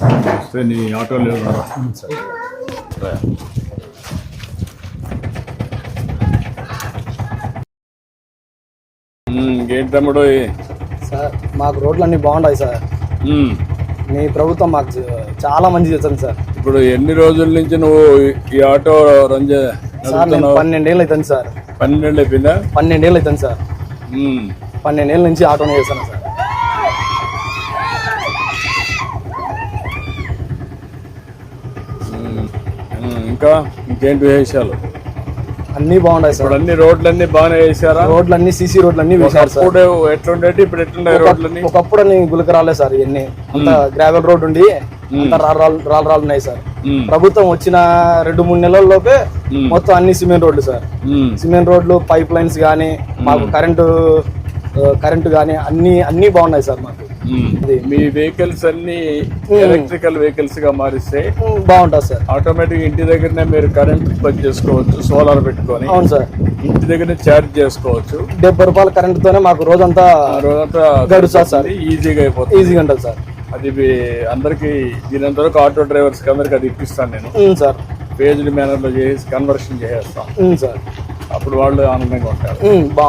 వస్తే నీ ఆటోలో రా. రా. ఉమ్, ఏంటి తమ్ముడు? సార్ మాకు రోడ్లు అన్ని బాగుంటాయి సార్. మీ. ప్రభుత్వం మాకు చాలా మంచి చేస్తుంది సార్. ఇప్పుడు ఎన్ని రోజుల నుంచి నువ్వు ఈ ఆటో రన్ చే- సార్ నేను పన్నెండేళ్ళు అవుతుంది సార్. పన్నెండు అయిపోయిందా? పన్నెండేళ్ళు అవుతుంది సార్. పన్నెండేళ్ళ నుంచి ఆటోనే చేస్తాను సార్ ఉమ్, ఉమ్, ఇంకా ఇంకేంటి విశేషాలు అన్నీ బాగుంటాయి సార్. ఇప్పుడు అన్ని రోడ్లన్నీ బాగానే వేసారా రోడ్లు అన్ని సీసీ రోడ్లు అన్ని వేశారు సార్. ఇప్పుడు ఎట్లుండేటి? ఇప్పుడు ఎట్లుండే రోడ్లన్నీ? ఒకప్పుడు అన్ని గులకరాలే సార్ ఇవన్నీ. అంత గ్రావెల్ రోడ్ ఉండి అంత రాళ్ళు రాళ్ళు ఉన్నాయి సార్. ప్రభుత్వం వచ్చిన రెండు మూడు నెలల్లోపే మొత్తం అన్ని సిమెంట్ రోడ్లు సార్. సిమెంట్ రోడ్లు పైప్ లైన్స్ కానీ మాకు కరెంటు కరెంటు కానీ అన్ని అన్ని బాగున్నాయి సార్ మాకు. మీ వెహికల్స్ అన్ని ఎలక్ట్రికల్ వెహికల్స్గా మారిస్తే ఉమ్, బాగుంటుంది సార్. ఆటోమేటిక్ ఇంటి దగ్గరనే మీరు కరెంట్ ఉత్పత్తి చేసుకోవచ్చు సోలార్ పెట్టుకొని. అవును సార్. ఇంటి దగ్గరనే ఛార్జ్ చేసుకోవచ్చు. డెబ్బై రూపాయల కరెంటుతోనే మాకు రోజంతా రోజంతా గడుస్తుంది సార్. ఈజీగా అయిపోతుంది. ఈజీగా ఉంటుంది సార్. అది మీ అందరికి దీనంత వరకు ఆటో డ్రైవర్స్కి అందరికి అది ఇప్పిస్తాను నేను. ఉమ్, సార్. పేజ్డ్ మేనర్లో చేసి కన్వర్షన్ చేసేస్తాం. ఉమ్, సార్. అప్పుడు వాళ్ళు ఆనందంగా ఉంటారు. ఉమ్, బా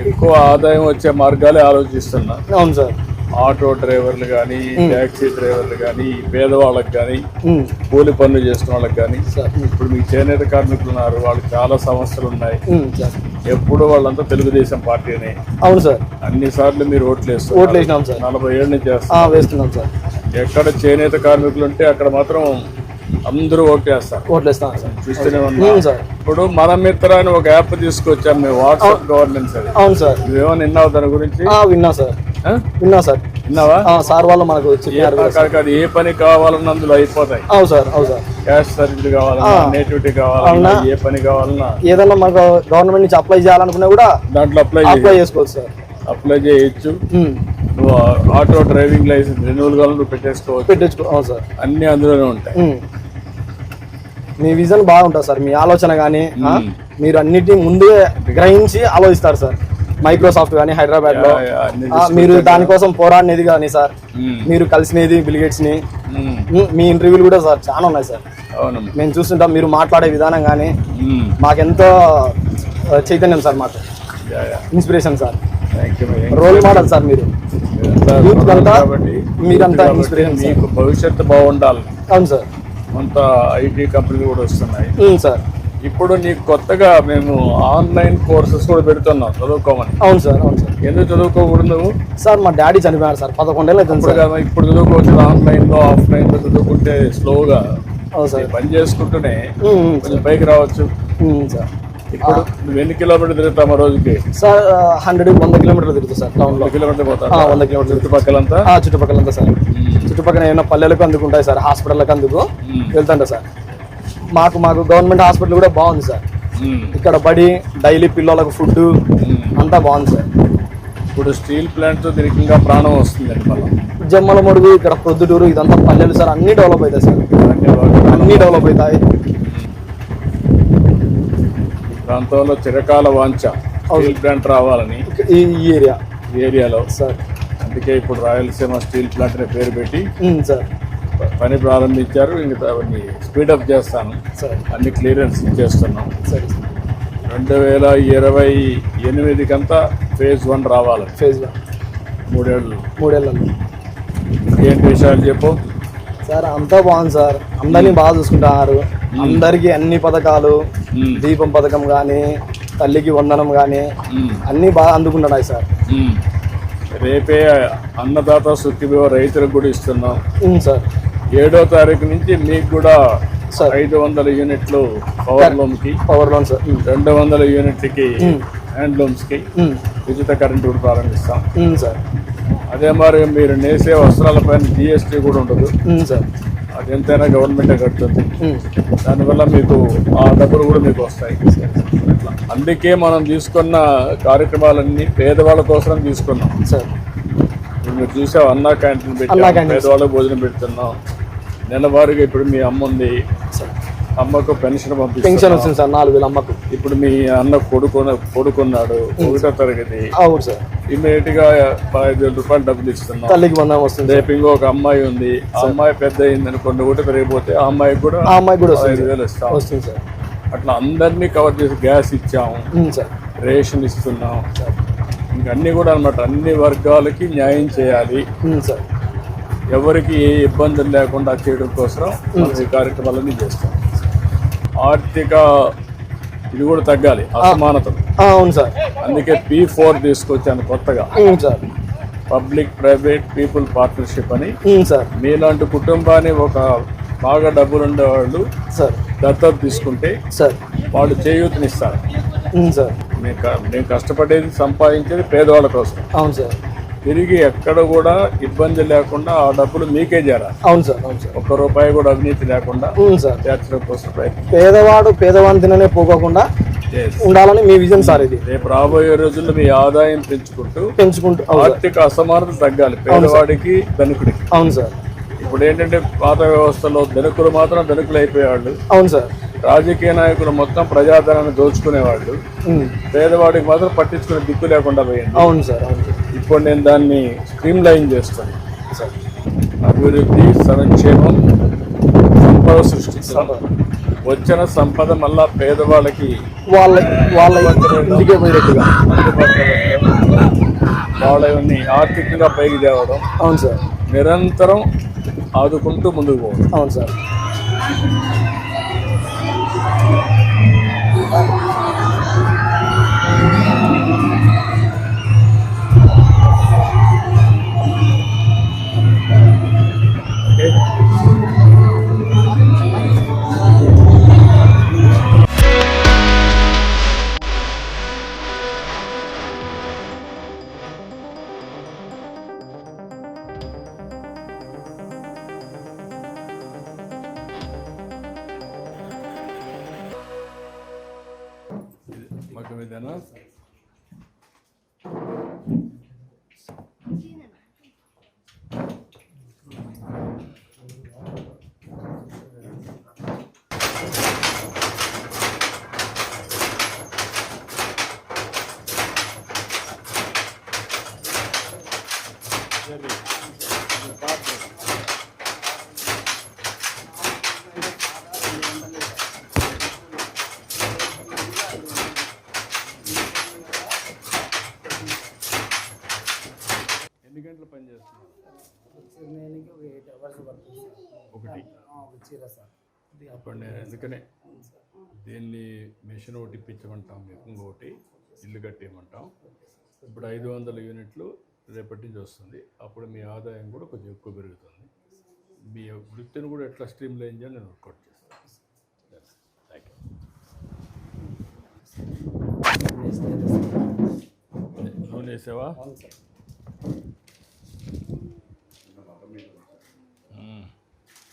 ఎక్కువ ఆదాయం వచ్చే మార్గాలే ఆలోచిస్తున్నా. అవును సార్. ఆటో డ్రైవర్లు కానీ ట్యాక్సీ డ్రైవర్లు కానీ పేదవాళ్ళకి కానీ కూలి పనులు చేస్తున్న వాళ్ళకి కానీ ఇప్పుడు మీకు చేనేత కార్మికులు ఉన్నారు వాళ్ళకి చాలా సమస్యలు ఉన్నాయి. ఎప్పుడు వాళ్ళంతా తెలుగుదేశం పార్టీనే. అవును సార్. అన్ని సార్లు మీరు ఓట్లు ఓట్లు వేస్తారు వేసినాం సార్. నలభై ఏళ్ళ నుంచి వేస్తున్నాం సార్. ఎక్కడ చేనేత కార్మికులు ఉంటే అక్కడ మాత్రం అందరూ ఓట్లు వేస్తారు ఓట్లు వేస్తున్నాం సార్. చూస్తూనే ఉన్నా. అవును సార్? ఇప్పుడు మన మిత్ర అని ఒక యాప్ తీసుకొచ్చాం మేము వాట్సాప్ గవర్నెన్స్ అది. అవును సార్. నువ్వేమో విన్నావు దాని గురించి? ఆ, విన్నా సార్. ఆ? విన్నా సార్. విన్నావా? ఆ, సార్ వాళ్ళు మనకు ఏ చెప్పారు కాదు కాదు ఏ పని కావాలన్నా అందులో అయిపోతాయి. అవును సార్ అవును సార్. క్యాష్ సర్వీస్ కావాలన్నా నేటివిటీ కావాలన్నా ఏ పని కావాలన్నా. ఏదన్నా మనకు గవర్నమెంట్ నుంచి అప్లై చేయాలనుకున్నా కూడా దాంట్లో అప్లై చేయి అప్లై చేసుకోవచ్చు సార్. అప్లై చేయొచ్చు. ఉమ్, నువ్వు ఆటో డ్రైవింగ్ లైసెన్స్ రెన్యువల్ కావాలని నువ్వు పెట్టేసుకోవచ్చు. పెట్టించుకో అవును సార్. అన్ని అందులోనే ఉంటాయి. ఉమ్. మీ విజన్ బాగుంటుంది సార్. మీ ఆలోచన కానీ మీరు అన్నిటి ముందే గ్రహించి ఆలోచిస్తారు సార్. మైక్రోసాఫ్ట్ కానీ హైదరాబాద్లో మీరు దానికోసం పోరాడినది కానీ సార్ మీరు కలిసినది బిలిగేట్స్ని. మీ ఇంటర్వ్యూలు కూడా సార్ చాలా ఉన్నాయి సార్. మేము చూస్తుంటాం మీరు మాట్లాడే విధానం కానీ మాకెంతో చైతన్యం సార్ మాకు. Inspiration sir. Role model sir మీరు. మీరంతా. మీకు భవిష్యత్తు బాగుండాలి. అవును సార్. కొంత ఐటీ కంపెనీలు కూడా వస్తున్నాయి. సార్. ఇప్పుడు నీకు కొత్తగా మేము ఆన్లైన్ కోర్సెస్ కూడా పెడుతున్నాం చదువుకోమని. అవును సార్ అవును సార్. ఎందుకు చదువుకోకూడదు? సార్ మా డాడీ చనిపోయారు సార్. పదకొండేళ్ళు ఇప్పుడు ఇప్పుడు చదువుకోవచ్చు. ఆన్లైన్లో ఆఫ్లైన్లో చదువుకుంటే స్లోగా అవును సార్. పని చేసుకుంటూనే కొంచెం పైకి రావచ్చు. సార్. ఇప్పుడు నువ్వు ఎన్ని కిలోమీటర్లు తిరుగుతామా రోజుకి? సార్ హండ్రెడ్ వంద కిలోమీటర్లు తిరుగుతుంది సార్ టౌన్లో. వంద కిలోమీటర్లు ఆ, పోతా వంద కిలోమీటర్లు. చుట్టుపక్కలంతా? ఆ, చుట్టుపక్కలంతా సార్. చుట్టుపక్కల ఏమైనా పల్లెలకు అందుకుంటాయి సార్ హాస్పిటల్కి అందుకు. వెళ్తుంటా సార్. మాకు మాకు గవర్నమెంట్ హాస్పిటల్ కూడా బాగుంది సార్. ఇక్కడ బడి డైలీ పిల్లలకు ఫుడ్. అంతా బాగుంది సార్. ఇప్పుడు స్టీల్ ప్లాంట్తో దీనికి ఇంకా ప్రాణం వస్తుందండి మళ్ళీ. జమ్మల మడుగు ఇక్కడ ప్రొద్దుటూరు ఇదంతా పల్లెలు సార్ అన్ని డెవలప్ అవుతాయి సార్. అన్ని డెవలప్ అవుతాయి. ప్రాంతంలో చిరకాల వాంఛ స్టీల్ ప్లాంట్ రావాలని ఈ ఏరియా? ఈ ఏరియాలో. సార్. అందుకే ఇప్పుడు రాయలసీమ స్టీల్ ప్లాంట్ అనే పేరు పెట్టి సార్. పని ప్రారంభించారు. ఇంకా అవన్నీ స్పీడప్ చేస్తాను. సార్. అన్ని క్లియరెన్స్ ఇచ్చేస్తున్నాం. సరే రెండు వేల ఇరవై ఎనిమిదికంతా ఫేజ్ వన్ రావాలి. Phase one. మూడేళ్ళు. మూడేళ్ళలో. ఇంకేంటి విషయాలు చెప్పు? సార్ అంతా బాగుంది సార్. అందరినీ బాగా చూసుకుంటున్నారు. అందరికీ అన్ని పథకాలు దీపం పథకం కానీ తల్లికి వందనం కానీ అన్నీ బాగా అందుకుంటున్నాయి సార్. రేపే అన్నదాత సుఖిబివ రైతులకు కూడా ఇస్తున్నాం. సార్. ఏడో తారీఖు నుంచి మీకు కూడా సార్. ఐదు వందల యూనిట్లు పవర్ లూమ్కి పవర్ లోన్ సార్. రెండు వందల యూనిట్లకి ఉమ్, హ్యాండ్లూమ్స్కి ఉమ్, ఉచిత కరెంటు కూడా ప్రారంభిస్తాం. సార్. అదే మరి మీరు నేసే వస్త్రాలపైన జిఎస్టీ కూడా ఉండదు. అది ఎంతైనా గవర్నమెంటే కడుతుంది. ఉమ్, దానివల్ల మీకు ఆ డబ్బులు కూడా మీకు వస్తాయి. అందుకే మనం తీసుకున్న కార్యక్రమాలన్నీ పేదవాళ్ళ కోసం తీసుకున్నాం. సార్. మీరు చూసావు అన్నా క్యాంటీన్ పెట్టాం. పేదవాళ్ళకి భోజనం పెడుతున్నాం. నెలవారీగా ఇప్పుడు మీ అమ్మ ఉంది సార్. అమ్మకు పెన్షన్ పెన్షన్ పంపిస్తాం వస్తుంది సార్ నాలుగు వేలు అమ్మకు. ఇప్పుడు మీ అన్న కొడుకున్న కొడుకున్నాడు ఒకటో తరగతి. అవును సార్. ఇమీడియట్గా పదహైదు వేల రూపాయలు డబ్బులు ఇస్తున్నాం తల్లికి బంధం వస్తుంది రేపు ఇంకొక అమ్మాయి ఉంది. ఆ అమ్మాయి పెద్ద అయింది అనుకోండి ఒకటి పెరిగిపోతే ఆ అమ్మాయికి కూడా ఆ అమ్మాయికి కూడా వస్తుంది పదహైదు వేలు ఇస్తాం. వస్తుంది సార్. అట్లా అందరినీ కవర్ చేసి గ్యాస్ ఇచ్చాము. సార్. రేషన్ ఇస్తున్నాం. ఇంకా అన్ని కూడా అనమాట అన్ని వర్గాలకి న్యాయం చేయాలి. సార్. ఎవరికి ఏ ఇబ్బందులు లేకుండా చేయడం కోసం మనం ఈ కార్యక్రమాలన్నీ చేస్తాం. ఆర్థిక ఇది కూడా తగ్గాలి అసమానతలు. అవును సార్. అందుకే పీ ఫోర్ తీసుకొచ్చాను కొత్తగా. Sir. Public private people partnership అని. సార్. మీలాంటి కుటుంబాన్ని ఒక బాగా డబ్బులు ఉండేవాళ్ళు సార్. దత్తత తీసుకుంటే సార్. వాళ్ళు చేయూతనిస్తారు. సార్. మేము కష్టపడేది సంపాదించేది పేదవాళ్ళ కోసం. అవును సార్. తిరిగి ఎక్కడ కూడా ఇబ్బంది లేకుండా ఆ డబ్బులు మీకే చేరాలి అవును సార్ అవును సార్. ఒక్క రూపాయి కూడా అవినీతి లేకుండా సార్. చేర్చడం కోసం ప్రయత్నం. పేదవాడు పేదవాని తిననే పోకోకుండా చేస్తాం. ఉండాలని మీ విజన్ సార్ ఇది. రేపు రాబోయే రోజుల్లో మీ ఆదాయం పెంచుకుంటూ పెంచుకుంటూ ఆర్థిక అసమానత తగ్గాలి. పేదవాడికి ధనికుడికి. అవును సార్. ఇప్పుడు ఏంటంటే పాత వ్యవస్థలో ధనికులు మాత్రం ధనికులు అయిపోయేవాళ్ళు అవును సార్. రాజకీయ నాయకులు మొత్తం ప్రజాధనాన్ని దోచుకునేవాళ్ళు. పేదవాడికి మాత్రం పట్టించుకునే దిక్కు లేకుండా పోయింది. అవును సార్ ఇప్పుడు నేను దాన్ని స్ట్రీమ్ లైన్ చేస్తాను. సార్. అభివృద్ధి సంక్షేమం సంపద సృష్టిస్తాం వచ్చిన సంపద మళ్ళా పేదవాళ్ళకి వాళ్ళ వాళ్ళ అందుబాటులో వాళ్ళని ఆర్థికంగా పైకి తేవడం. అవును సార్. నిరంతరం ఆదుకుంటూ ముందుకు పోవడం. అవును సార్. né? ఒకటి. అప్పుడు నేను ఎందుకనే? దీన్ని మిషన్ ఒకటి ఇప్పించమంటాం మీకు ఇంకొకటి ఇల్లు కట్టేయమంటాం. ఇప్పుడు ఐదు వందల యూనిట్లు రేపటి నుంచి వస్తుంది. అప్పుడు మీ ఆదాయం కూడా కొంచెం ఎక్కువ పెరుగుతుంది. మీ వృత్తిని కూడా ఎట్లా స్ట్రీమ్ లైన్ చేయాలి నేను వర్కౌట్ చేస్తాను. థ్యాంక్ యూ నూనె వేసావా?